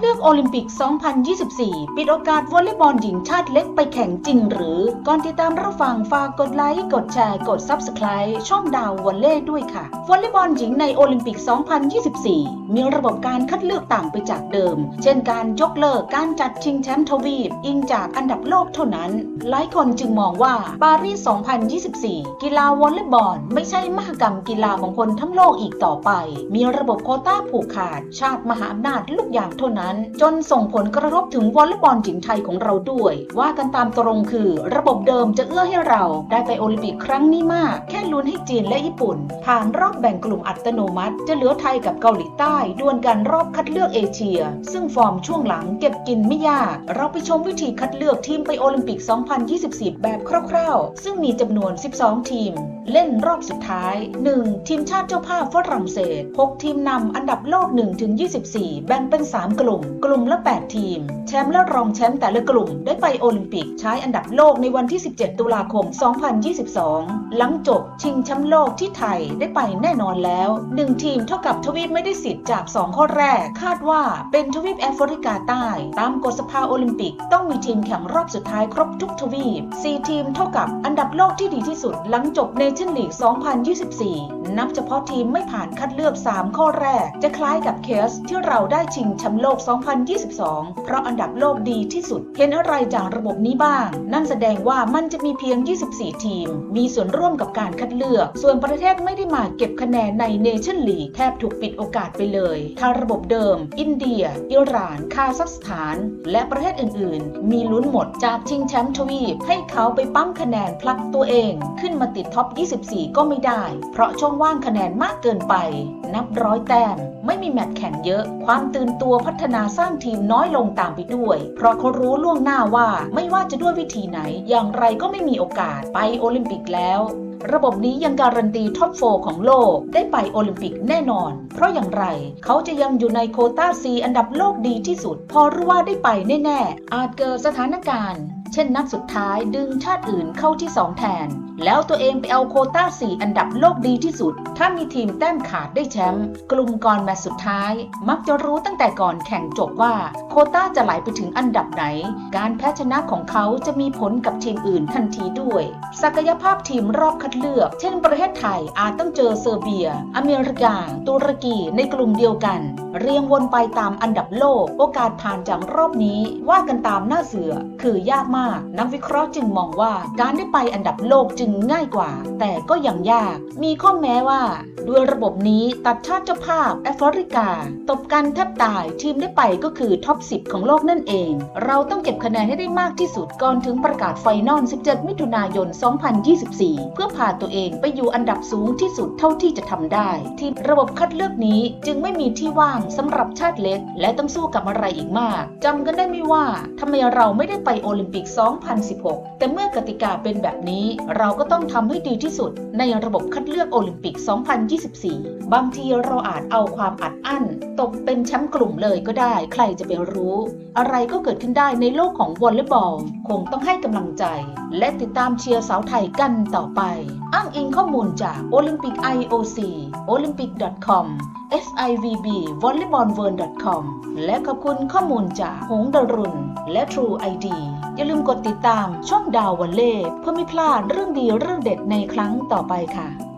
เลือกโอลิมปิก 2024 ปิดโอกาสวอลเลย์บอลหญิงชาติเล็กไปแข่งจริงหรือ ก่อนติดตามรับฟังฝากกดไลค์ กดแชร์ กด Subscribe ช่องดาววอลเล่ด้วยค่ะ วอลเลย์บอลหญิงในโอลิมปิก 2024 มีระบบการคัดเลือกต่างไปจากเดิม เช่นการยกเลิกการจัดชิงแชมป์ทวีป อิงจากอันดับโลกเท่านั้น หลายคนจึงมองว่าปารีส 2024 กีฬาวอลเลย์บอลไม่ใช่มหกรรมกีฬาของคนทั้งโลกอีกต่อไป มีระบบโคต้าผูกขาด ชาติมหาอำนาจลูกอย่างเท่านั้นจนส่งผลกระทบถึงวอลเลย์บอลหญิงไทยของเราด้วย ว่ากันตามตรงคือ ระบบเดิมจะเอื้อให้เราได้ไปโอลิมปิกครั้งนี้มาก แค่ลุ้นให้จีนและญี่ปุ่น ผ่านรอบแบ่งกลุ่มอัตโนมัติ จะเหลือไทยกับเกาหลีใต้ดวลกันรอบคัดเลือกเอเชีย ซึ่งฟอร์มช่วงหลังเก็บกินไม่ยาก เราไปชมวิธีคัดเลือกทีมไปโอลิมปิก 2024 แบบคร่าวๆ ซึ่งมีจำนวน 12 ทีม เล่นรอบสุดท้าย 1. ทีมชาติเจ้าภาพฝรั่งเศส 6 ทีมนำอันดับโลก 1-24 แบ่งเป็น 3 กลุ่มกลุ่มละ 8 ทีม แชมป์และรองแชมป์แต่ละกลุ่มได้ไปโอลิมปิกใช้อันดับโลกในวันที่ 17 ตุลาคม 2022 หลังจบชิงแชมป์โลกที่ไทยได้ไปแน่นอนแล้ว 1 ทีมเท่ากับทวีปไม่ได้สิทธิ์จาก 2 ข้อแรก คาดว่าเป็นทวีปแอฟริกาใต้ ตามกฎสภาโอลิมปิก ต้องมีทีมแข่งรอบสุดท้ายครบทุกทวีป 4 ทีมเท่ากับอันดับโลกที่ดีที่สุด หลังจบเนชั่นลีก 2024 นับเฉพาะทีมไม่ผ่านคัดเลือก 3 ข้อแรก จะคล้ายกับเคสที่เราได้ชิงแชมป์โลก 2022 เพราะอันดับโลกดีที่สุด เห็นอะไรจากระบบนี้บ้าง นั่นแสดงว่ามันจะมีเพียง 24 ทีม มีส่วนร่วมกับการคัดเลือก ส่วนประเทศไม่ได้มาเก็บคะแนนในเนชั่นลีกแทบถูกปิดโอกาสไปเลยทาระบบเดิม อินเดีย อิหร่าน คาซัคสถาน และประเทศอื่น ๆ มีลุ้นหมดจากชิงแชมป์ทวีปให้เขาไปปั๊มคะแนนพลักตัวเอง ขึ้นมาติดท็อป 24 ก็ไม่ได้ เพราะช่องว่างคะแนนมากเกินไป นับร้อยแต้ม ไม่มีแมตช์แข่งเยอะ ความตื่นตัวพัฒนาสร้างทีมน้อยลงตามไปด้วย เพราะเขารู้ล่วงหน้าว่าไม่ว่าจะด้วยวิธีไหน อย่างไรก็ไม่มีโอกาสไปโอลิมปิกแล้วระบบนี้ยังการันตีท็อปโฟของโลกได้ไปโอลิมปิกแน่นอน เพราะอย่างไร เขาจะยังอยู่ในโคต้าซีอันดับโลกดีที่สุด พอรู้ว่าได้ไปแน่ ๆ อาจเกิดสถานการณ์ เช่นนัดสุดท้ายดึงชาติอื่นเข้าที่ 2 แทน แล้วตัวเองไปเอาโคต้า 4 อันดับโลกดีที่สุด ถ้ามีทีมแต้มขาดได้แชมป์กลุ่มก่อนแมตช์สุดท้าย มักจะรู้ตั้งแต่ก่อนแข่งจบว่า โคต้าจะไหลไปถึงอันดับไหน การแพ้ชนะของเขาจะมีผลกับทีมอื่นทันทีด้วย ศักยภาพทีมรอบคัดเลือก เช่น ประเทศไทยอาจต้องเจอเซอร์เบีย อเมริกา ตุรกีในกลุ่มเดียวกัน เรียงวนไปตามอันดับโลก โอกาสผ่านจากรอบนี้ว่ากันตามหน้าเสือคือยากมากนักวิเคราะห์จึงมองว่าการได้ไปอันดับโลกจึงง่ายกว่า แต่ก็ยังยาก มีข้อแม้ว่าด้วยระบบนี้ตัดชาติเจ้าภาพแอฟริกา ตบกันแทบตายทีมได้ไปก็คือท็อป 10 ของโลกนั่นเอง เราต้องเก็บคะแนนให้ได้มากที่สุดก่อนถึงประกาศไฟนอล 17 มิถุนายน 2024 เพื่อพาตัวเองไปอยู่อันดับสูงที่สุดเท่าที่จะทำได้ ทีมระบบคัดเลือกนี้จึงไม่มีที่ว่างสำหรับชาติเล็ก และต้องสู้กับอะไรอีกมากจำกันได้ไหมว่าทำไมเราไม่ได้ไปโอลิมปิก2016 แต่เมื่อกติกาเป็นแบบนี้ เราก็ต้องทำให้ดีที่สุด ในระบบคัดเลือกโอลิมปิก 2024 บางทีเราอาจเอาความอัดอั้น ตกเป็นแชมป์กลุ่มเลยก็ได้ ใครจะไปรู้ อะไรก็เกิดขึ้นได้ในโลกของวอลเลย์บอล คงต้องให้กำลังใจ และติดตามเชียร์สาวไทยกันต่อไป อ้างอิงข้อมูลจาก Olympic IOC olympic.com fivb volleyballworld.com และขอบคุณข้อมูลจากหงดารุณและ True ID อย่าลืมกดติดตามช่องดาววันเล่เพื่อไม่พลาดเรื่องดีเรื่องเด็ดในครั้งต่อไปค่ะ